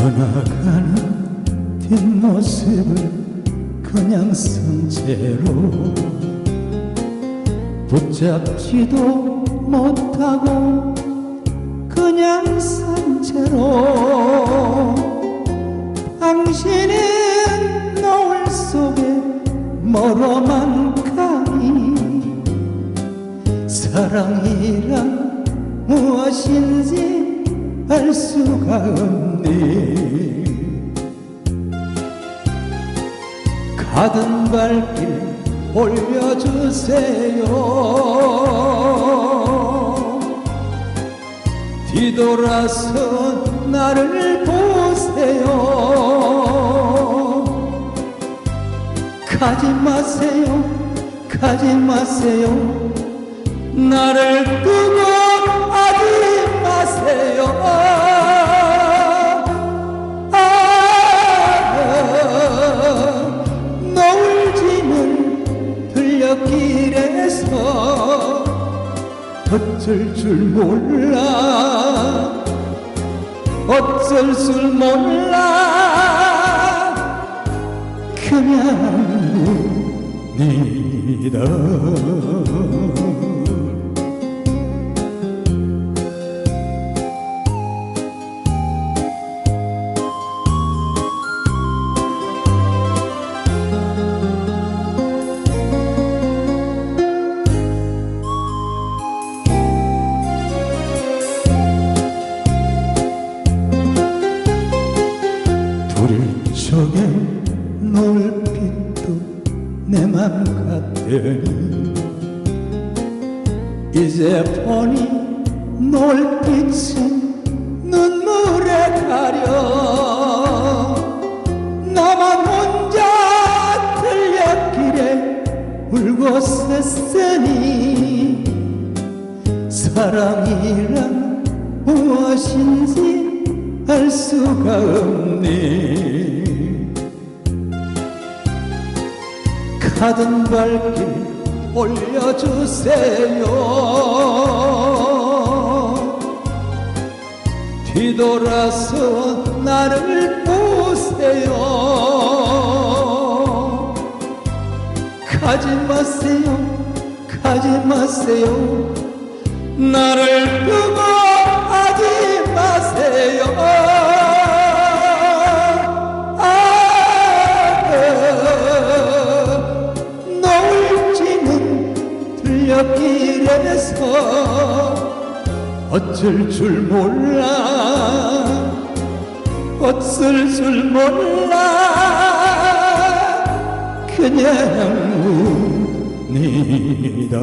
떠나가는 뒷모습을 그냥 상체로 붙잡지도 못하고 그냥 상체로 당신은 노을 속에 멀어만 가니 사랑이란 무엇인지 알 수가 없네 가던 발길 올려주세요. 뒤돌아서 나를 보세요. 가지 마세요 가지 마세요. 나를 두고 어쩔 줄 몰라. 어쩔 줄 몰라. 그냥 니다 둘 쪽에 노을빛도 내 맘 같더니 이제 보니 노을빛은 눈물에 가려. 나만 혼자 들녘길에 울고 섰으니 사랑이란 무엇인지 알 수가 없네 가던 발길 올려주세요. 뒤돌아서 나를 보세요. 가지 마세요 가지 마세요. 나를 두고 들녘길에서 어쩔 줄 몰라. 어쩔 줄 몰라. 그냥 웁니다